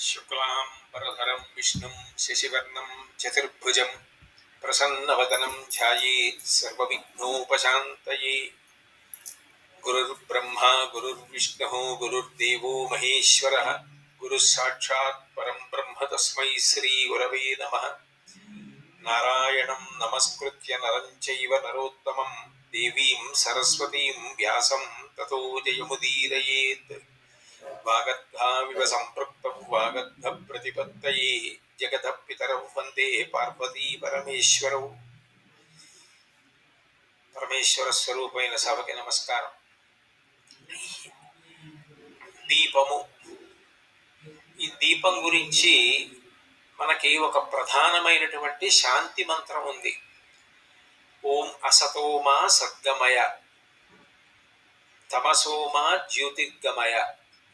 శుక్లాం వరధరం విష్ణుం శశివర్ణం చతుర్భుజం ప్రసన్నవదనం ధ్యాయే సర్వవిఘ్నోపశాంతయే గురుర్బ్రహ్మా గురుర్విష్ణు గురుర్దేవో మహేశ్వర గురుసాక్షాత్ పరం బ్రహ్మ తస్మై శ్రీ గురవే నమ నారాయణం నమస్కృత్య నరం చైవ నరోత్తమం దేవీం సరస్వతీం వ్యాసం తతో జయముదీరయేత్ వాగద్ధామివ సంపృక్త వాగద్ధ ప్రతిపత్తయే జగత పితరౌ వందే పార్వతీ పరమేశ్వరౌ. పరమేశ్వర స్వరూపమైన సభకి నమస్కారం. దీపము. ఈ దీపం గురించి మనకి ఒక ప్రధానమైనటువంటి శాంతి మంత్రం ఉంది. ఓం అసతోమా సద్గమయ. తమసోమా జ్యోతిర్గమయ.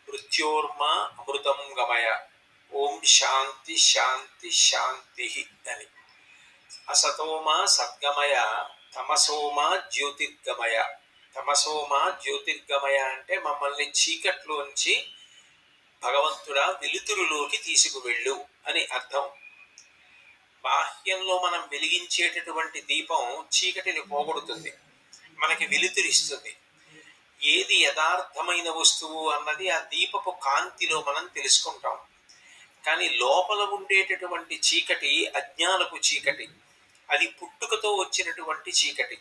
మృత్యోర్మ అమృతం గమయ. ఓం శాంతి శాంతి శాంతి అని. అసతోమ సద్గమయ తమసోమ జ్యోతిర్గమయ. తమసోమ జ్యోతిర్గమయ అంటే మమ్మల్ని చీకట్లోంచి భగవంతుడా వెలుతురులోకి తీసుకువెళ్ళు అని అర్థం. బాహ్యంలో మనం వెలిగించేటటువంటి దీపం చీకటిని పోగొడుతుంది. మనకి వెలుతురిస్తుంది. ఏది యథార్థమైన వస్తువు అన్నది ఆ దీపపు కాంతిలో మనం తెలుసుకుంటాం. కానీ లోపల ఉండేటటువంటి చీకటి అజ్ఞానపు చీకటి అది పుట్టుకతో వచ్చినటువంటి చీకటి.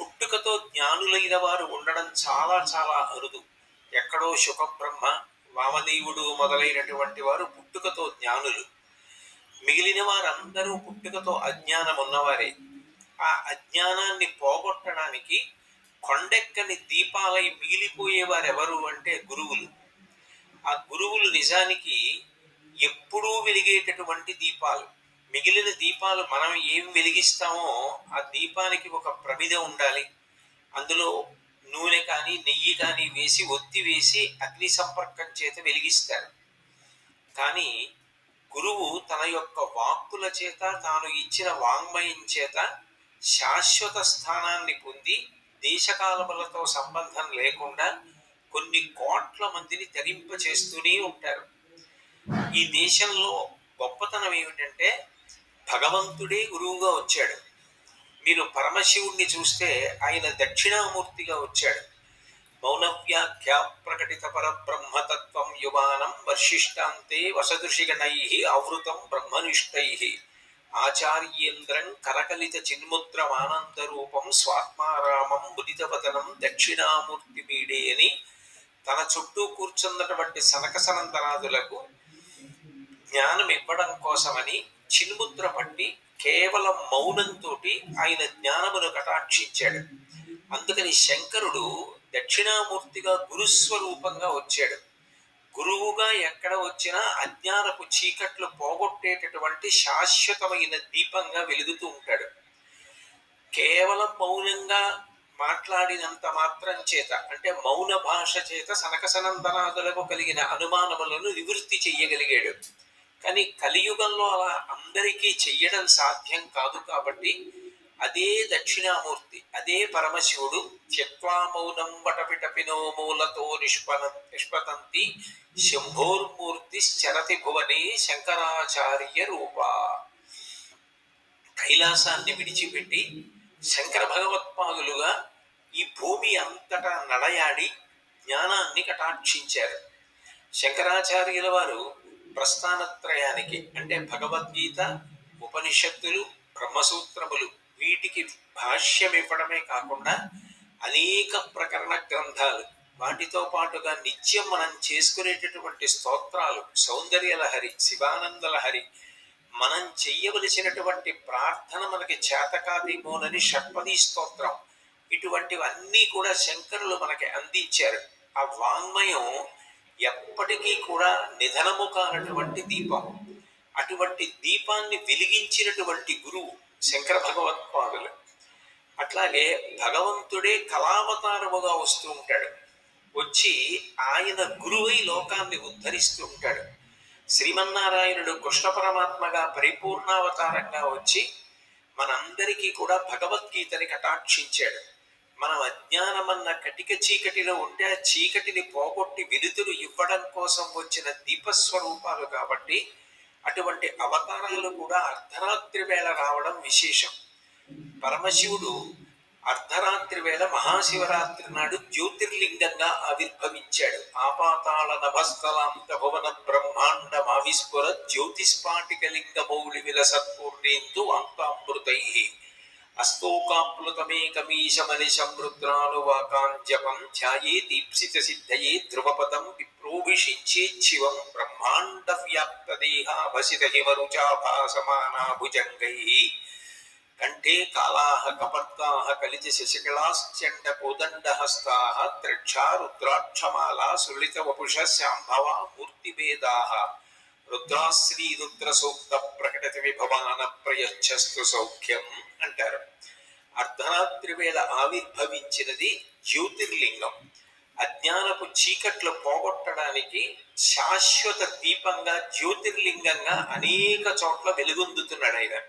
పుట్టుకతో జ్ఞానులైన వారు ఉండడం చాలా చాలా అరుదు. ఎక్కడో శుకబ్రహ్మ వామదేవుడు మొదలైనటువంటి వారు పుట్టుకతో జ్ఞానులు. మిగిలిన వారందరూ పుట్టుకతో అజ్ఞానం ఉన్నవారే ఆ అజ్ఞానాన్ని పోగొట్టడానికి కొండెక్కని దీపాలై మిగిలిపోయేవారెవరు అంటే గురువులు. ఆ గురువులు నిజానికి ఎప్పుడూ వెలిగేటటువంటి దీపాలు. మిగిలిన దీపాలు మనం ఏం వెలిగిస్తామో ఆ దీపానికి ఒక ప్రమిద ఉండాలి. అందులో నూనె కానీ నెయ్యి కానీ వేసి ఒత్తి వేసి అగ్ని సంపర్కం చేత వెలిగిస్తారు. కానీ గురువు తన యొక్క వాక్కుల చేత తాను ఇచ్చిన వాంగ్మయం చేత శాశ్వత స్థానాన్ని పొంది దేశకాలములతో సంబంధం లేకుండా కొన్ని కోట్ల మందిని తరింప చేస్తూనే ఉంటారు. ఈ దేశంలో గొప్పతనం ఏమిటంటే భగవంతుడే గురువుగా వచ్చాడు. మీరు పరమశివుణ్ణి చూస్తే ఆయన దక్షిణామూర్తిగా వచ్చాడు. మౌనవ్యాఖ్య ప్రకటిత పరబ్రహ్మతత్వం యువానం వర్షిష్టాంతే వసదృషిగణై ఆవృతం బ్రహ్మనిష్టై. ఆచార్యేంద్రం కరకలిత చిన్ముద్రమానంద రూపం స్వాత్మారామం ముదితవతనం దక్షిణామూర్తిమీడే అని తన చుట్టూ కూర్చున్నటువంటి సనక సనందనాదులకు జ్ఞానం ఇవ్వడం కోసమని చిన్ముద్ర పట్టి కేవలం మౌనంతో ఆయన జ్ఞానమును కటాక్షించాడు. అందుకని శంకరుడు దక్షిణామూర్తిగా గురుస్వరూపంగా వచ్చాడు. గురువుగా ఎక్కడ వచ్చినా అజ్ఞానపు చీకట్లు పోగొట్టేటటువంటి శాశ్వతమైన దీపంగా వెలుగుతూ ఉంటాడు. కేవలం మౌనంగా మాట్లాడినంత మాత్రం చేత అంటే మౌన భాష చేత సనక సనందనాదులకు కలిగిన అనుమానములను నివృత్తి చెయ్యగలిగాడు. కానీ కలియుగంలో అలా అందరికీ చెయ్యడం సాధ్యం కాదు కాబట్టి అదే దక్షిణామూర్తి అదే పరమశివుడు త్యక్వా మౌనం వటపిటపినో మూలతో నిష్పన నిష్పతంతి శంభోర్మూర్తి చరతి భువనే శంకరాచార్య రూప. కైలాసాన్ని విడిచిపెట్టి శంకర భగవత్పాదులుగా ఈ భూమి అంతటా నడయాడి జ్ఞానాన్ని కటాక్షించారు. శంకరాచార్యుల వారు ప్రస్థానత్రయానికి అంటే భగవద్గీత ఉపనిషత్తులు బ్రహ్మసూత్రములు వీటికి భాష్యం ఇవ్వడమే కాకుండా అనేక ప్రకరణ గ్రంథాలు వాటితో పాటుగా నిత్యం మనం చేసుకునేటటువంటి స్తోత్రాలు సౌందర్యలహరి శివానందలహరి మనం చెయ్యవలసినటువంటి ప్రార్థన మనకి చేతకాదేమోనని షట్పది స్తోత్రం. ఇటువంటివన్నీ కూడా శంకరులు మనకి అందించారు. ఆ వాంగ్మయం ఎప్పటికీ కూడా నిధనము కానటువంటి దీపం. అటువంటి దీపాన్ని వెలిగించినటువంటి గురువు శంకర భగవత్పాదులు అట్లాగే భగవంతుడే కళావతారముగా వస్తూ ఉంటాడు. వచ్చి ఆయన గురువై లోకాన్ని ఉద్ధరిస్తూ ఉంటాడు. శ్రీమన్నారాయణుడు కృష్ణ పరమాత్మగా పరిపూర్ణావతారంగా వచ్చి మనందరికీ కూడా భగవద్గీతని కటాక్షించాడు. మనం అజ్ఞానమన్న కటిక చీకటిలో ఉంటే ఆ చీకటిని పోగొట్టి వెలుతురు ఇవ్వడం కోసం వచ్చిన దీపస్వరూపాలు కాబట్టి అటువంటి అవతారాలు కూడా అర్ధరాత్రి వేళ రావడం విశేషం. పరమశివుడు అర్ధరాత్రి వేళ మహాశివరాత్రి నాడు జ్యోతిర్లింగంగా ఆవిర్భవించాడు. ఆపాతాళ నభస్థలాంత భువన బ్రహ్మాండ మావిస్ఫుర జ్యోతిస్పాటిక లింగ మౌళి విలసత్పూర్ణేందు అంతామృతై అస్తోకాప్లుతమేకమీశమనిశం రుద్రానువాకాంజపం ధ్యాయే దీప్సిత సిద్ధయే ధ్రువపదం విప్రోభిషించేచ్చివం బ్రహ్మాండ వ్యాప్త దేహాభసిత హిమరుచాభాసమానా భుజంగై కంఠే కాళాः కపర్తాహ కలిత శశికళాశ్చండ కోదండహస్తాः త్రిక్షా రుద్రాక్షమాలా సులిత వపుష శాంభవా మూర్తిభేదాः రుద్రాశ్రీ రుద్ర సూక్త ప్రకటిత విభవాన ప్రయచ్చస్తు సౌఖ్యం అంటారు. అర్ధరాత్రి వేళ ఆవిర్భవించినది జ్యోతిర్లింగం. అజ్ఞానపు చీకట్లు పోగొట్టడానికి శాశ్వత దీపంగా జ్యోతిర్లింగంగా అనేక చోట్ల వెలుగొందుతున్నాడు ఆయన.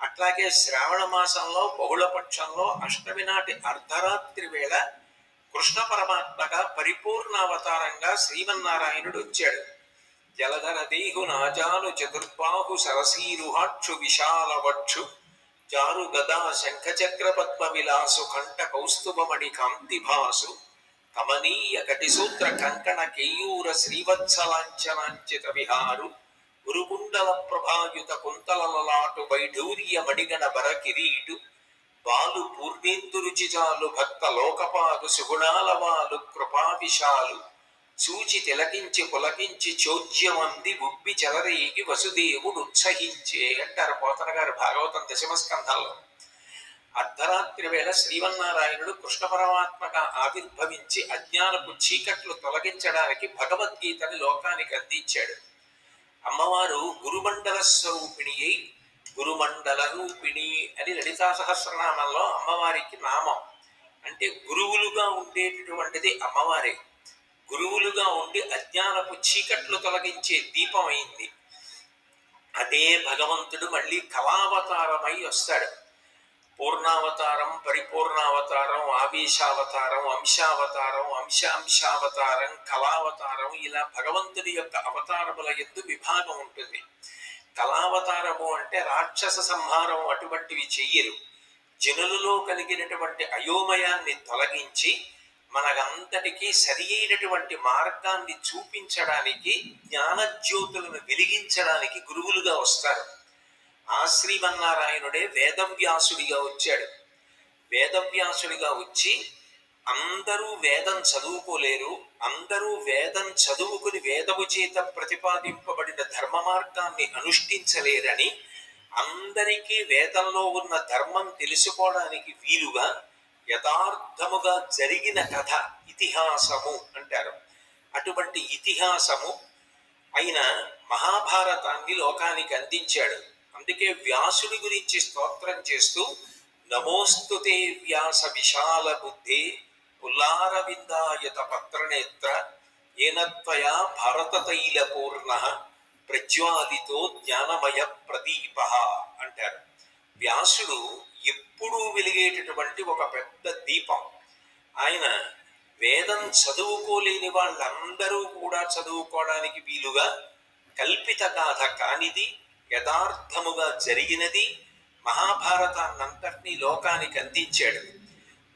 అట్లాగే శ్రావణ మాసంలో బహుళపక్షంలో అష్టమి నాటి అర్ధరాత్రి వేళ కృష్ణ పరమాత్మగా పరిపూర్ణావతారంగా శ్రీమన్నారాయణుడు వచ్చాడు. జలధర దేహు నాజాను చతుర్బాహు సరసీరుహాక్షు విశాలవక్షు చారు గదా శంఖచక్ర పద్మ విలాసు కంఠ కౌస్తుభమణి కాంతిభాసు కమనీయ కటిసూత్ర కంకణ కేయూర శ్రీవత్సలాంఛనాంచిత విహారు గురుకుండల ప్రభాయుత కుంతలలలాటు వైఢూర్య మణిగణ బర కిరీటు బాలు పూర్ణేందు రుచిజాలు భక్త లోకపాలు సుగుణాల వాలు కృపా విశాలు చూచి తిలకించి పులకించి చోద్యమంది ఉబ్బి చెలరేగి వసుదేవుడు ఉత్సహించే అంటారు పోతన గారు భాగవతం దశమస్కంధంలో. అర్ధరాత్రి వేళ శ్రీమన్నారాయణుడు కృష్ణ పరమాత్మగా ఆవిర్భవించి అజ్ఞానపు చీకట్లు తొలగించడానికి భగవద్గీతని లోకానికి అందించాడు. అమ్మవారు గురుమండల స్వరూపిణి అయి గురుమండల రూపిణి అని లలితా సహస్రనామంలో అమ్మవారికి నామం. అంటే గురువులుగా ఉండేటటువంటిది అమ్మవారే. గురువులుగా ఉండి అజ్ఞానపు చీకట్లు తొలగించే దీపం అయింది. అదే భగవంతుడు మళ్ళీ కళావతారమై వస్తాడు. పూర్ణావతారం పరిపూర్ణావతారం ఆవేశావతారం అంశావతారం అంశ అంశావతారం కళావతారం ఇలా భగవంతుడి యొక్క అవతారముల ఎందు విభాగం ఉంటుంది. కళావతారము అంటే రాక్షస సంహారం అటువంటివి చెయ్యరు. జనులలో కలిగినటువంటి అయోమయాన్ని తొలగించి మనకంతటికీ సరి అయినటువంటి మార్గాన్ని చూపించడానికి జ్ఞానజ్యోతులను వెలిగించడానికి గురువులుగా వస్తారు. ఆ శ్రీమన్నారాయణుడే వేదవ్యాసుడిగా వచ్చాడు. వేదవ్యాసుడిగా వచ్చి అందరూ వేదం చదువుకోలేరు అందరూ వేదం చదువుకుని వేదము చేత ప్రతిపాదింపబడిన ధర్మ మార్గాన్ని అనుష్ఠించలేరని అందరికీ వేదంలో ఉన్న ధర్మం తెలుసుకోవడానికి వీలుగా యథార్థముగా జరిగిన కథ ఇతిహాసము అంటారు. అటువంటి ఇతిహాసము అయిన మహాభారతాన్ని లోకానికి అందించాడు. అందుకే వ్యాసుడి గురించి స్తోత్రం చేస్తూ నమోస్తుతే వ్యాస విశాల బుద్ధి పుల్లారవిందాయత పత్రనేత్ర ఏనత్వయా భారతతైల పూర్ణ ప్రజ్వాలితో జ్ఞానమయ ప్రదీప అంటారు. వ్యాసుడు ఎప్పుడూ వెలిగేటటువంటి ఒక పెద్ద దీపం. ఆయన వేదం చదువుకోలేని వాళ్ళందరూ కూడా చదువుకోవడానికి వీలుగా కల్పిత గాథ కానిది యథార్థముగా జరిగినది మహాభారతాన్నంతటినీ లోకానికి అందించాడు.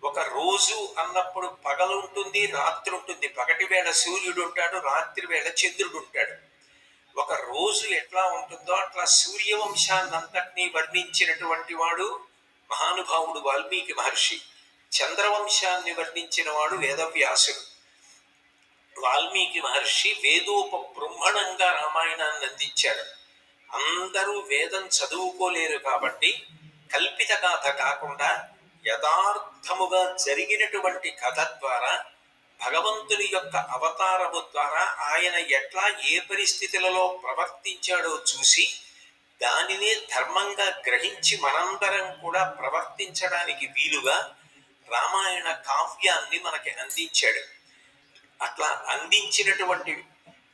ఒక రోజు అన్నప్పుడు పగలు ఉంటుంది రాత్రి ఉంటుంది. పగటి వేళ సూర్యుడు ఉంటాడు రాత్రి వేళ చంద్రుడు ఉంటాడు. ఒక రోజు ఎట్లా ఉంటుందో అట్లా సూర్యవంశాన్నంతటినీ వర్ణించినటువంటి వాడు మహానుభావుడు వాల్మీకి మహర్షి చంద్రవంశాన్ని వర్ణించిన వాడు వేదవ్యాసుడు. వాల్మీకి మహర్షి వేదోప బ్రహ్మణంగా రామాయణాన్ని అందించాడు. అందరూ వేదం చదువుకోలేరు కాబట్టి కల్పిత గాథ కాకుండా యథార్థముగా జరిగినటువంటి కథ ద్వారా భగవంతుని యొక్క అవతారము ద్వారా ఆయన ఎట్లా ఏ పరిస్థితులలో ప్రవర్తించాడో చూసి దానినే ధర్మంగా గ్రహించి మనందరం కూడా ప్రవర్తించడానికి వీలుగా రామాయణ కావ్యాన్ని మనకి అందించాడు. అట్లా అందించినటువంటి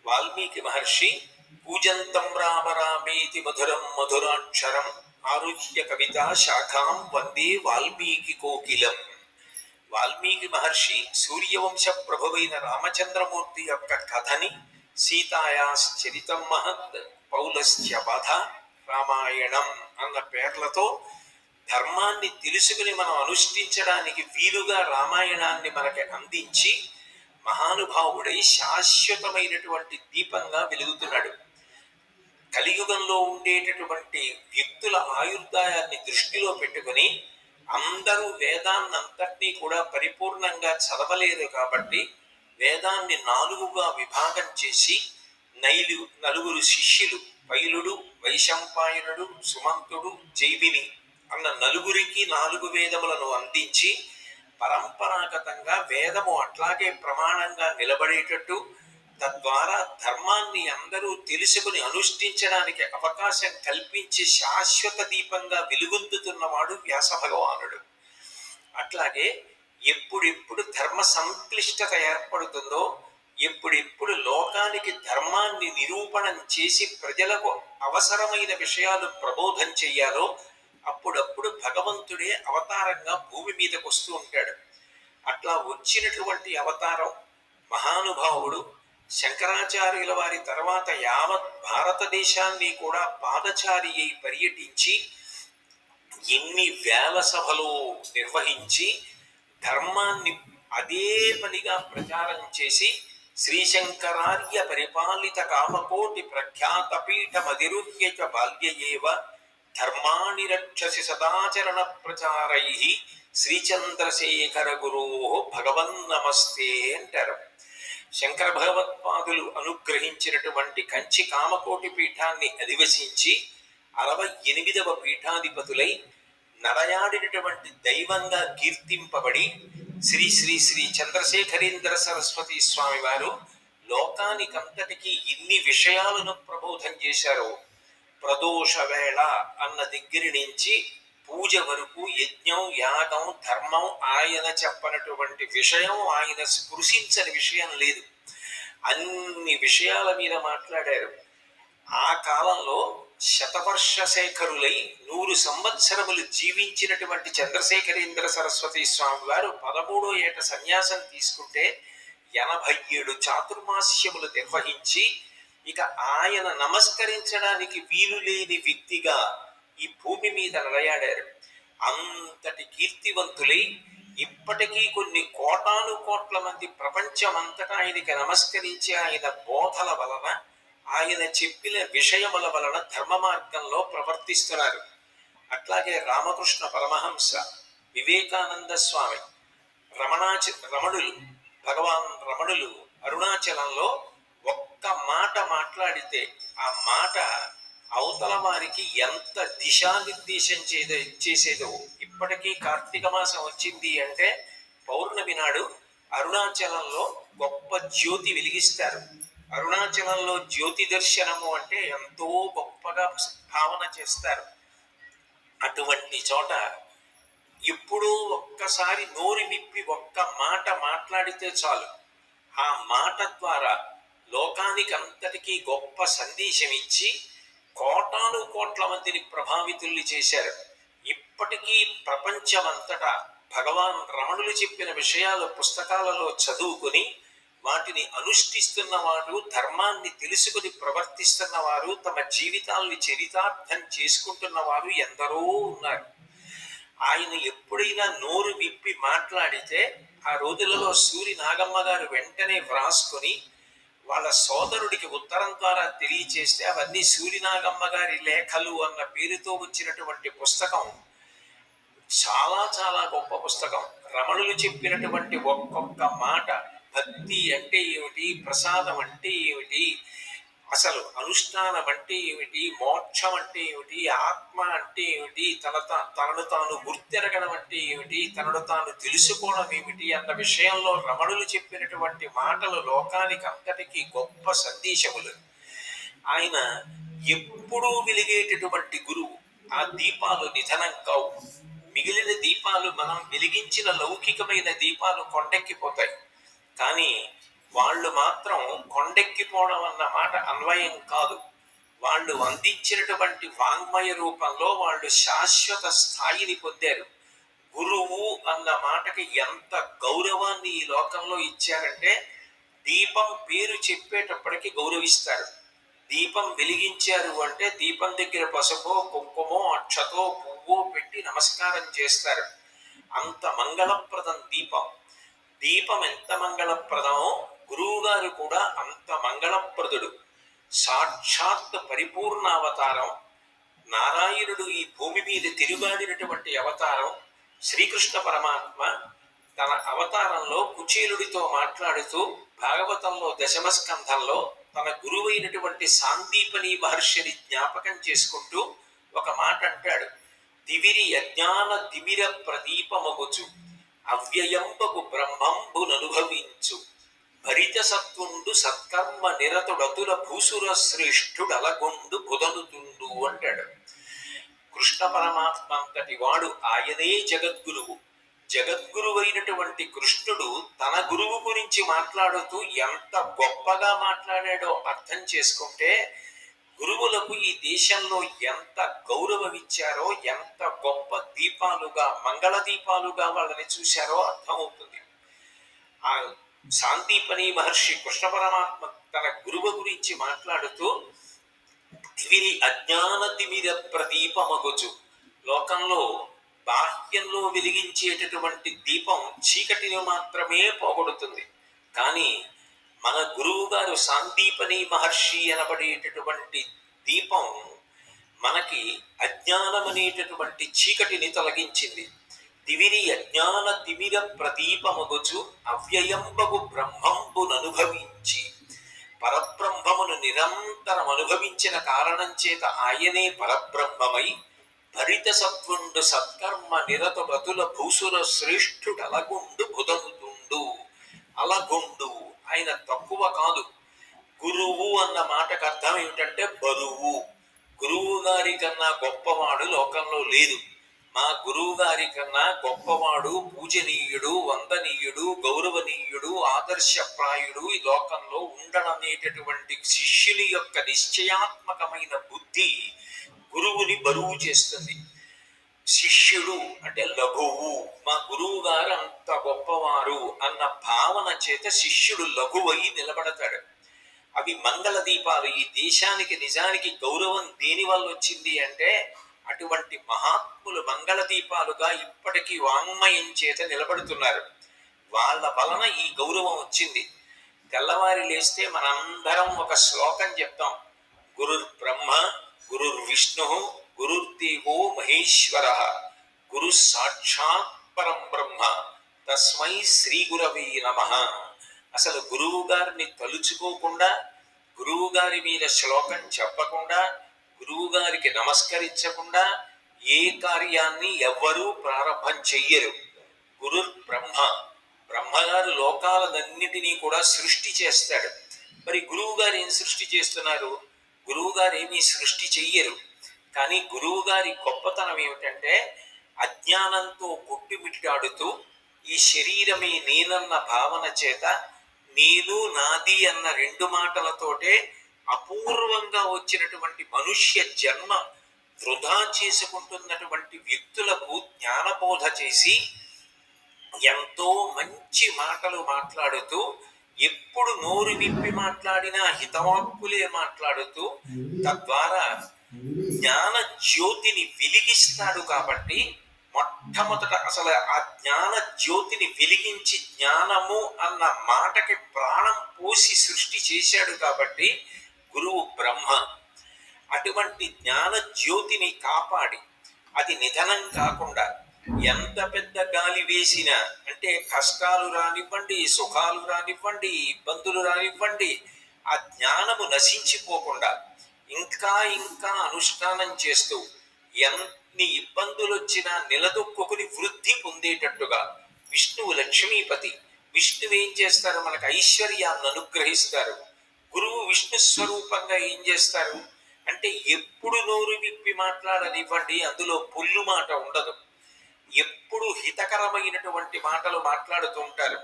వాల్మీకి మహర్షి పూజంతం రామరామేతి మధురం మధురాక్షరం ఆరుహ్య కవిత శాఖాం వందే వాల్మీకి కోకిలం. వాల్మీకి మహర్షి సూర్యవంశ ప్రభువైన రామచంద్రమూర్తి యొక్క కథని సీతాయాశ్చరితం మహత్ పౌలస్య వధ రామాయణం అన్న పేర్లతో ధర్మాన్ని తెలుసుకుని మనం అనుష్ఠించడానికి వీలుగా రామాయణాన్ని మనకి అందించి మహానుభావుడై శాశ్వతమైనటువంటి దీపంగా వెలుగుతున్నాడు. కలియుగంలో ఉండేటటువంటి వ్యక్తుల ఆయుర్దాయాన్ని దృష్టిలో పెట్టుకొని అందరూ వేదాన్నంతటినీ కూడా పరిపూర్ణంగా చదవలేరు కాబట్టి వేదాన్ని నాలుగుగా విభాగం చేసి నైలు నలుగురు శిష్యులు పైలుడు వైశంపాయనుడు సుమంతుడు జైవిని అన్న నలుగురికి నాలుగు వేదములను అందించి పరంపరాగతంగా వేదము అట్లాగే ప్రమాణంగా నిలబడేటట్టు తద్వారా ధర్మాన్ని అందరూ తెలుసుకుని అనుష్ఠించడానికి అవకాశం కల్పించి శాశ్వత దీపంగా వెలుగొందుతున్నవాడు వ్యాస భగవానుడు. అట్లాగే ఎప్పుడెప్పుడు ధర్మ సంక్లిష్టత ఏర్పడుతుందో ఎప్పుడెప్పుడు లోకానికి ధర్మాన్ని నిరూపణం చేసి ప్రజలకు అవసరమైన విషయాలు ప్రబోధం చెయ్యాలో అప్పుడప్పుడు భగవంతుడే అవతారంగా భూమి మీదకు వస్తూ ఉంటాడు. అట్లా వచ్చినటువంటి అవతారం మహానుభావుడు శంకరాచార్యుల వారి తర్వాత యావత్ భారతదేశాన్ని కూడా పాదచారి అయి పర్యటించి ఎన్ని వేల సభలు నిర్వహించి ధర్మాన్ని అదే పనిగా ప్రచారం చేసి శ్రీశంకరార్య పరిపాలిత కామకోటి ప్రఖ్యాత పీఠమధిరుహ్య చ బాల్యయేవ ధర్మాణి రక్షసి సదాచరణ ప్రచారై శ్రీచంద్రశేఖర గురో భగవన్ నమస్తే అంటారు. శంకర భగవత్పాదులు అనుగ్రహించినటువంటి కంచి కామకోటి పీఠాన్ని అధివసించి అరవై ఎనిమిదవ పీఠాధిపతులై నడయాడినటువంటి దైవంగా కీర్తింపబడి శ్రీ శ్రీ శ్రీ చంద్రశేఖరేంద్ర సరస్వతి స్వామి వారు లోకానికంతటికీ ఇన్ని విషయాలను ప్రబోధం చేశారు. ప్రదోష వేళ అన్న దగ్గర నుంచి పూజ వరకు యజ్ఞం యాగం ధర్మం ఆయన చెప్పనటువంటి విషయం ఆయన స్పృశించని విషయం లేదు. అన్ని విషయాల మీద మాట్లాడారు. ఆ కాలంలో శతవర్ష శేఖరులై నూరు సంవత్సరములు జీవించినటువంటి చంద్రశేఖరేంద్ర సరస్వతి స్వామి వారు పదమూడో ఏట సన్యాసం తీసుకుంటే ఎనభై ఏడు చాతుర్మాస్యములు నిర్వహించి ఇక ఆయన నమస్కరించడానికి వీలు లేని వ్యక్తిగా ఈ భూమి మీద నిలయాడారు అంతటి కీర్తివంతులై ఇప్పటికీ కొన్ని కోటాను కోట్ల మంది ప్రపంచమంతటా ఆయనకి నమస్కరించి ఆయన బోధల వలన ఆయన చెప్పిన విషయముల వలన ధర్మ మార్గంలో ప్రవర్తిస్తున్నారు. అట్లాగే రామకృష్ణ పరమహంస వివేకానంద స్వామి రమణాచ రమణులు భగవాన్ రమణులు అరుణాచలంలో ఒక్క మాట మాట్లాడితే ఆ మాట అవతల వారికి ఎంత దిశానిర్దేశం చేదే చేసేదో ఇప్పటికీ కార్తీక మాసం వచ్చింది అంటే పౌర్ణమి నాడు అరుణాచలంలో గొప్ప జ్యోతి వెలిగిస్తారు. అరుణాచలంలో జ్యోతి దర్శనము అంటే ఎంతో గొప్పగా భావన చేస్తారు. అటువంటి చోట ఎప్పుడూ ఒక్కసారి నోరు నిప్పి ఒక్క మాట మాట్లాడితే చాలు. ఆ మాట ద్వారా లోకానికి అంతటికీ గొప్ప సందేశం ఇచ్చి కోటాను కోట్ల మందిని ప్రభావితుల్ని చేశారు. ఇప్పటికీ ప్రపంచమంతటా భగవాన్ రమణులు చెప్పిన విషయాలు పుస్తకాలలో చదువుకుని వాటిని అనుష్ఠిస్తున్న వారు ధర్మాన్ని తెలుసుకుని ప్రవర్తిస్తున్న వారు తమ జీవితాల్ని చరితార్థం చేసుకుంటున్న వారు ఎందరో ఉన్నారు. ఆయన ఎప్పుడైనా నోరు విప్పి మాట్లాడితే ఆ రోజులలో సూరి నాగమ్మ గారు వెంటనే వ్రాసుకొని వాళ్ళ సోదరుడికి ఉత్తరం ద్వారా తెలియచేస్తే అవన్నీ సూరినాగమ్మ గారి లేఖలు అన్న పేరుతో వచ్చినటువంటి పుస్తకం. చాలా చాలా గొప్ప పుస్తకం. రమణులు చెప్పినటువంటి ఒక్కొక్క మాట భక్తి అంటే ఏమిటి? ప్రసాదం అంటే ఏమిటి? అసలు అనుష్ఠానం అంటే ఏమిటి? మోక్షం అంటే ఏమిటి? ఆత్మ అంటే ఏమిటి? తన తనను తాను గుర్తెరగడం అంటే ఏమిటి? తనను తాను తెలుసుకోవడం ఏమిటి? అన్న విషయంలో రమణులు చెప్పినటువంటి మాటలు లోకానికి అంతటికీ గొప్ప సందేశములు. ఆయన ఎప్పుడూ వెలిగేటటువంటి గురువు. ఆ దీపాలు నిధనం కావు. మిగిలిన దీపాలు మనం వెలిగించిన లౌకికమైన దీపాలు కొండెక్కిపోతాయి. కానీ వాళ్ళు మాత్రం కొండెక్కిపోవడం అన్న మాట అన్వయం కాదు. వాళ్ళు అందించినటువంటి వాంగ్మయ రూపంలో వాళ్ళు శాశ్వత స్థాయిని పొందారు. గురువు అన్న మాటకి ఎంత గౌరవాన్ని ఈ లోకంలో ఇచ్చారంటే దీపం పేరు చెప్పేటప్పటికి గౌరవిస్తారు. దీపం వెలిగించారు అంటే దీపం దగ్గర పసుపో కుంకుమో అక్షతో పువ్వో పెట్టి నమస్కారం చేస్తారు. అంత మంగళప్రదం దీపం. దీపం ఎంత మంగళప్రదమో గురువుగారు కూడా అంత మంగళప్రదుడు. సాక్షాత్ పరిపూర్ణ అవతారం నారాయణుడు ఈ భూమి మీద తిరుగాడినటువంటి అవతారం శ్రీకృష్ణ పరమాత్మ తన అవతారంలో కుచేలుడితో మాట్లాడుతూ భాగవతంలో దశమ స్కంధంలో తన గురువైనటువంటి సాందీపని మహర్షిని జ్ఞాపకం చేసుకుంటూ ఒక మాట అంటాడు దివిరి అజ్ఞాన దివిర ప్రదీపమగుచు. అవ్యయంబకు బ్రహ్మంబుననుభవించు. భరిత సత్కర్మ నిరతుడతుల భూసుర శ్రేష్ఠుడలగొండు బుధనుతుండు అంటాడు. కృష్ణ పరమాత్మ అంతటి వాడు ఆయనే జగద్గురువు. జగద్గురువైనటువంటి కృష్ణుడు తన గురువు గురించి మాట్లాడుతూ ఎంత గొప్పగా మాట్లాడాడో అర్థం చేసుకుంటే గురువులకు ఈ దేశంలో ఎంత గౌరవం ఇచ్చారో ఎంత గొప్ప దీపాలుగా మంగళ దీపాలుగా వాళ్ళని చూశారో అర్థమవుతుంది. ఆ శాంతిపని మహర్షి కృష్ణ పరమాత్మ తన గురువు గురించి మాట్లాడుతూ వీరి అజ్ఞాన తిమిర ప్రదీపమగుచు. లోకంలో బాహ్యంలో వెలిగించేటటువంటి దీపం చీకటిని మాత్రమే పోగొడుతుంది. కానీ మన గురువు గారు సాందీపని మహర్షి అనబడేటటువంటి దీపం మనకి అజ్ఞానం అనేటటువంటి చీకటిని తొలగించింది. దివిరి అజ్ఞాన తిమిర ప్రదీపమగుచు అవ్యయంబగు బ్రహ్మంబుననుభవించి. పరబ్రహ్మమును నిరంతరం అనుభవించిన కారణం చేత ఆయనే పరబ్రహ్మమై భరిత సత్వుండు సత్కర్మ నిరత బతుల భూసుర శ్రేష్ఠుడు అలగుండు బుధముతుండు. అలగుండు ఆయన తక్కువ కాదు. గురువు అన్న మాటకు అర్థం ఏమిటంటే బరువు. గురువు గారి కన్నా గొప్పవాడు లోకంలో లేదు. మా గురువు గారి కన్నా గొప్పవాడు పూజనీయుడు వందనీయుడు గౌరవనీయుడు ఆదర్శప్రాయుడు ఈ లోకంలో ఉండడనేటటువంటి శిష్యుని యొక్క నిశ్చయాత్మకమైన బుద్ధి గురువుని బరువు చేస్తుంది. శిష్యుడు అంటే లఘువు మా గురువు గారు అంత గొప్పవారు అన్న భావన చేత శిష్యుడు లఘువై నిలబడతాడు. అవి మంగళ దీపాలు. ఈ దేశానికి నిజానికి గౌరవం దేని వల్ల వచ్చింది అంటే అటువంటి మహాత్ములు మంగళ దీపాలుగా ఇప్పటికీ వాంగ్మయం చేత నిలబడుతున్నారు. వాళ్ళ వలన ఈ గౌరవం వచ్చింది. తెల్లవారి లేస్తే మనందరం ఒక శ్లోకం చెప్తాం. గురుర్ బ్రహ్మ గురుర్ విష్ణు గురుర్దేవో మహేశ్వర గురు సాక్షాత్ పరం బ్రహ్మ తస్మై శ్రీ గురవే నమ అసలు గురువు గారిని తలుచుకోకుండా గురువు గారి మీద శ్లోకం చెప్పకుండా గురువు గారికి నమస్కరించకుండా ఏ కార్యాన్ని ఎవ్వరూ ప్రారంభం చెయ్యరు. గురు బ్రహ్మ బ్రహ్మగారు లోకాలన్నిటినీ కూడా సృష్టి చేస్తాడు. మరి గురువు గారు ఏం సృష్టి చేస్తున్నారు? గురువు గారు ఏమీ సృష్టి చెయ్యరు. కానీ గురువు గారి గొప్పతనం ఏమిటంటే అజ్ఞానంతో కొట్టుమిట్టాడుతూ ఈ శరీరమే నేనన్న భావన చేత నేను నాది అన్న రెండు మాటలతోటే అపూర్వంగా వచ్చినటువంటి మనుష్య జన్మ వృధా చేసుకుంటున్నటువంటి వ్యక్తులకు జ్ఞానబోధ చేసి ఎంతో మంచి మాటలు మాట్లాడుతూ ఎప్పుడు నోరు విప్పి మాట్లాడినా హితవాక్కులే మాట్లాడుతూ తద్వారా జ్ఞాన జ్యోతిని వెలిగిస్తాడు కాబట్టి మొట్టమొదట అసలు ఆ జ్ఞాన జ్యోతిని వెలిగించి జ్ఞానము అన్న మాటకి ప్రాణం పోసి సృష్టి చేశాడు కాబట్టి గురువు బ్రహ్మ. అటువంటి జ్ఞాన జ్యోతిని కాపాడి అది నిధనం కాకుండా ఎంత పెద్ద గాలి వేసినా అంటే కష్టాలు రానివ్వండి సుఖాలు రానివ్వండి ఇబ్బందులు రానివ్వండి ఆ జ్ఞానము నశించిపోకుండా ఇంకా ఇంకా అనుష్ఠానం చేస్తూ ఎన్ని ఇబ్బందులు వచ్చినా నిలదొక్కుని వృద్ధి పొందేటట్టుగా విష్ణువు లక్ష్మీపతి విష్ణువు ఏం చేస్తారు? మనకు ఐశ్వర్యాన్ని అనుగ్రహిస్తారు. గురువు విష్ణు స్వరూపంగా ఏం చేస్తారు? అంటే ఎప్పుడు నోరు విప్పి మాట్లాడనివ్వండి అందులో పొల్లు మాట ఉండదు. ఎప్పుడు హితకరమైనటువంటి మాటలు మాట్లాడుతూ ఉంటారు.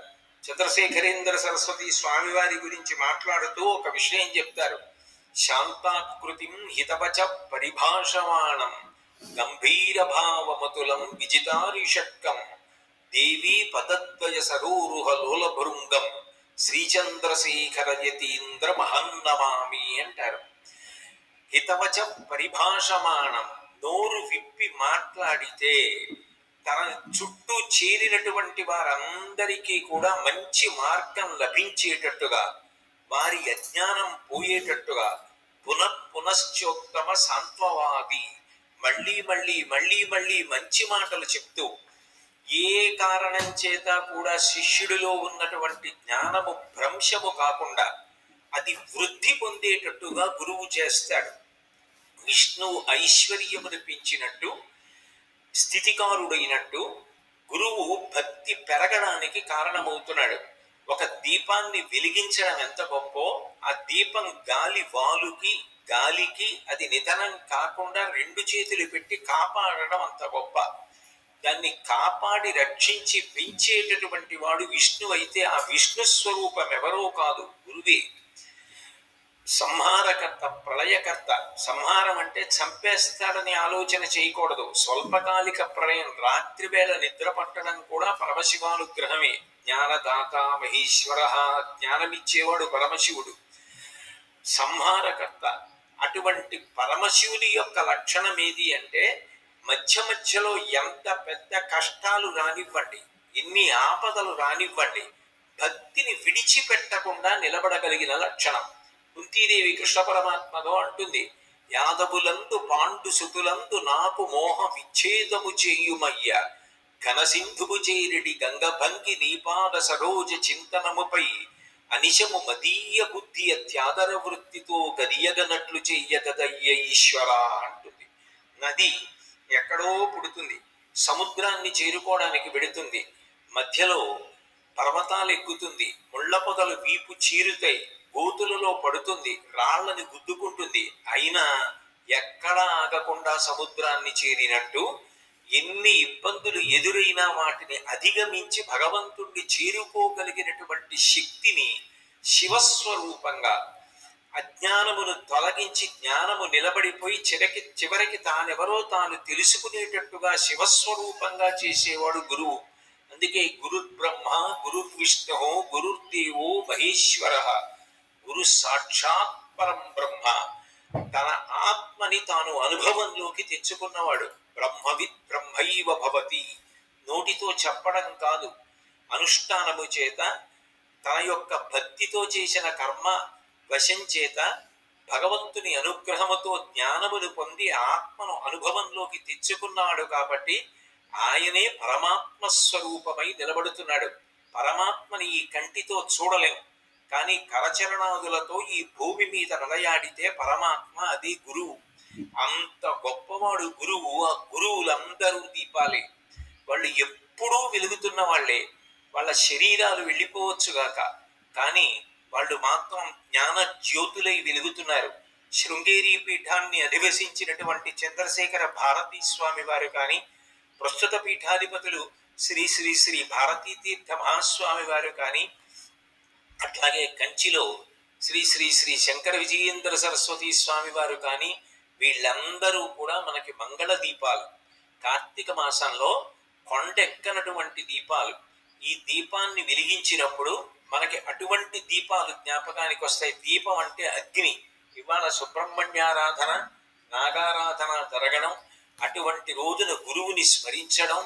చంద్రశేఖరేంద్ర సరస్వతి స్వామివారి గురించి మాట్లాడుతూ ఒక విషయం చెప్తారు. శాంతాకృతిం హితవచ పరిభాషమాణం గంభీర భావమతులం విజితారిషట్కం దేవీ పదద్వయ సరోరుహ లోలభృంగం శ్రీచంద్రశేఖర యతీంద్ర మహన్నమామి అంటారు. హితవచ పరిభాషమాణం నోరు విప్పి మాట్లాడితే తన చుట్టూ చేరినటువంటి వారందరికీ కూడా మంచి మార్గం లభించేటట్టుగా వారి అజ్ఞానం పోయేటట్టుగా పునః పునశ్చోత్తమ సాంత్వవాది. మళ్ళీ మళ్ళీ మళ్ళీ మళ్ళీ మంచి మాటలు చెప్తూ ఏ కారణం చేత కూడా శిష్యుడిలో ఉన్నటువంటి జ్ఞానము భ్రంశము కాకుండా అది వృద్ధి పొందేటట్టుగా గురువు చేస్తాడు. విష్ణువు ఐశ్వర్యమును పెంచినట్టు స్థితికారుడైనట్టు గురువు భక్తి పెరగడానికి కారణమవుతున్నాడు. ఒక దీపాన్ని వెలిగించడం ఎంత గొప్పో ఆ దీపం గాలి వాలుకి గాలికి అది నిధనం కాకుండా రెండు చేతులు పెట్టి కాపాడడం అంత గొప్ప. దాన్ని కాపాడి రక్షించి పెంచేటటువంటి వాడు విష్ణు అయితే ఆ విష్ణు స్వరూపం ఎవరో కాదు గురువే. సంహారకర్త ప్రళయకర్త. సంహారం అంటే చంపేస్తాడని ఆలోచన చేయకూడదు. స్వల్పకాలిక ప్రళయం రాత్రివేళ నిద్ర పట్టడం కూడా పరమశివానుగ్రహమే. జ్ఞానదాత మహేశ్వర జ్ఞానమిచ్చేవాడు పరమశివుడు. సంహారకర్త అటువంటి పరమశివుని యొక్క లక్షణం ఏది అంటే మధ్య మధ్యలో ఎంత పెద్ద కష్టాలు రానివ్వండి ఎన్ని ఆపదలు రానివ్వండి భక్తిని విడిచిపెట్టకుండా నిలబడగలిగిన లక్షణం. కుంతీదేవి కృష్ణ పరమాత్మగా అంటుంది యాదవులందు పాండు సుతులందు నాకు మోహ విచ్ఛేదము చేయుమయ్య. ఘనసింధువు చేరిడి గంగభంగి దీపాల సరోజ చింతనముపై అనిశము మదీయ బుద్ధి అత్యాదర వృత్తితో గదియగనట్లు చెయ్యగదయ్య ఈశ్వర అంటుంది. నది ఎక్కడో పుడుతుంది సముద్రాన్ని చేరుకోవడానికి వెడుతుంది. మధ్యలో పర్వతాలు ఎక్కుతుంది ముళ్ళ పొదలు వీపు చీరుతాయి. గోతులలో పడుతుంది రాళ్ళని గుద్దుకుంటుంది. అయినా ఎక్కడా ఆగకుండా సముద్రాన్ని చేరినట్టు ఎన్ని ఇబ్బందులు ఎదురైనా వాటిని అధిగమించి భగవంతుణ్ణి చేరుకోగలిగినటువంటి శక్తిని శివస్వరూపంగా అజ్ఞానమును తొలగించి జ్ఞానము నిలబడిపోయి చిరకి చివరికి తానెవరో తాను తెలుసుకునేటట్టుగా శివస్వరూపంగా చేసేవాడు గురువు. అందుకే గురు బ్రహ్మ గురు విష్ణు గురుర్దేవో మహేశ్వర. గురు సాక్షాత్ పరం బ్రహ్మ. తన ఆత్మని తాను అనుభవంలోకి తెచ్చుకున్నవాడు బ్రహ్మవిత్ బ్రహ్మైవ భవతి. నోటితో చెప్పడం కాదు. అనుష్ఠానము చేత తన యొక్క భక్తితో చేసిన కర్మ వశం చేత భగవంతుని అనుగ్రహముతో జ్ఞానమును పొంది ఆత్మను అనుభవంలోకి తెచ్చుకున్నాడు కాబట్టి ఆయనే పరమాత్మ స్వరూపమై నిలబడుతున్నాడు. పరమాత్మని ఈ కంటితో చూడలేము కానీ కరచరణాదులతో ఈ భూమి మీద నడయాడితే పరమాత్మ అది గురువు. అంత గొప్పవాడు గురువు ఆ గురువులందరూ దీపాలే. వాళ్ళు ఎప్పుడూ వెలుగుతున్న వాళ్ళే. వాళ్ళ శరీరాలు వెళ్ళిపోవచ్చుగాక కానీ వాళ్ళు మాత్రం జ్ఞాన జ్యోతులై వెలుగుతున్నారు. శృంగేరి పీఠాన్ని అధివసించినటువంటి చంద్రశేఖర భారతీ స్వామి వారు కానీ ప్రస్తుత పీఠాధిపతులు శ్రీ శ్రీ శ్రీ భారతీ తీర్థ మహాస్వామి వారు కానీ అట్లాగే కంచిలో శ్రీ శ్రీ శ్రీ శంకర విజయేంద్ర సరస్వతి స్వామి వారు కానీ వీళ్ళందరూ కూడా మనకి మంగళ దీపాలు. కార్తీక మాసంలో కొండెక్కనటువంటి దీపాలు. ఈ దీపాన్ని వెలిగించినప్పుడు మనకి అటువంటి దీపాలు జ్ఞాపకానికి వస్తాయి. దీపం అంటే అగ్ని. ఇవాళ సుబ్రహ్మణ్యారాధన నాగారాధన జరగడం అటువంటి రోజున గురువుని స్మరించడం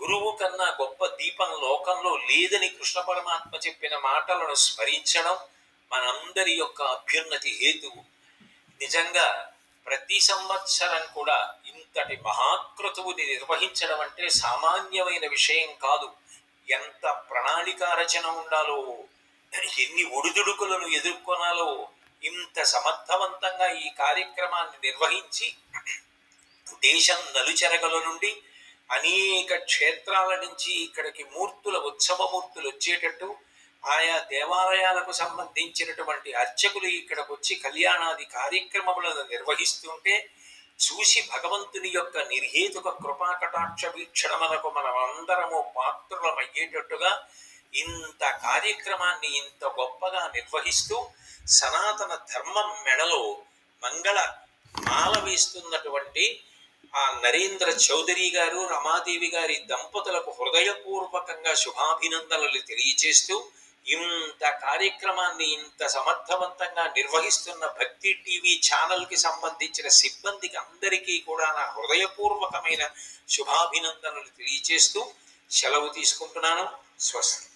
గురువు కన్నా గొప్ప దీపం లోకంలో లేదని కృష్ణ పరమాత్మ చెప్పిన మాటలను స్మరించడం మనందరి యొక్క అభ్యున్నతి హేతువు. నిజంగా ప్రతి సంవత్సరం కూడా ఇంతటి మహాకృతువుని నిర్వహించడం అంటే సామాన్యమైన విషయం కాదు. ఎంత ప్రణాళిక రచన ఉండాలో ఎన్ని ఒడిదుడుకులను ఎదుర్కొనాలో ఇంత సమర్థవంతంగా ఈ కార్యక్రమాన్ని నిర్వహించి దేశం నలుచెరగల నుండి అనేక క్షేత్రాల నుంచి ఇక్కడికి మూర్తుల ఉత్సవ మూర్తులు వచ్చేటట్టు ఆయా దేవాలయాలకు సంబంధించినటువంటి అర్చకులు ఇక్కడికి వచ్చి కళ్యాణాది కార్యక్రమములను నిర్వహిస్తుంటే చూసి భగవంతుని యొక్క నిర్హేతుక కృపా కటాక్ష వీక్షణములకు మనం అందరము పాత్రులమయ్యేటట్టుగా ఇంత కార్యక్రమాన్ని ఇంత గొప్పగా నిర్వహిస్తూ సనాతన ధర్మం మెడలో మంగళ మాల వేస్తున్నటువంటి ఆ నరేంద్ర చౌదరి గారు రమాదేవి గారి దంపతులకు హృదయపూర్వకంగా శుభాభినందనలు తెలియజేస్తూ ఇంత కార్యక్రమాన్ని ఇంత సమర్థవంతంగా నిర్వహిస్తున్న భక్తి టీవీ ఛానల్కి సంబంధించిన సిబ్బందికి అందరికీ కూడా నా హృదయపూర్వకమైన శుభాభినందనలు తెలియజేస్తూ సెలవు తీసుకుంటున్నాను. స్వస్తి.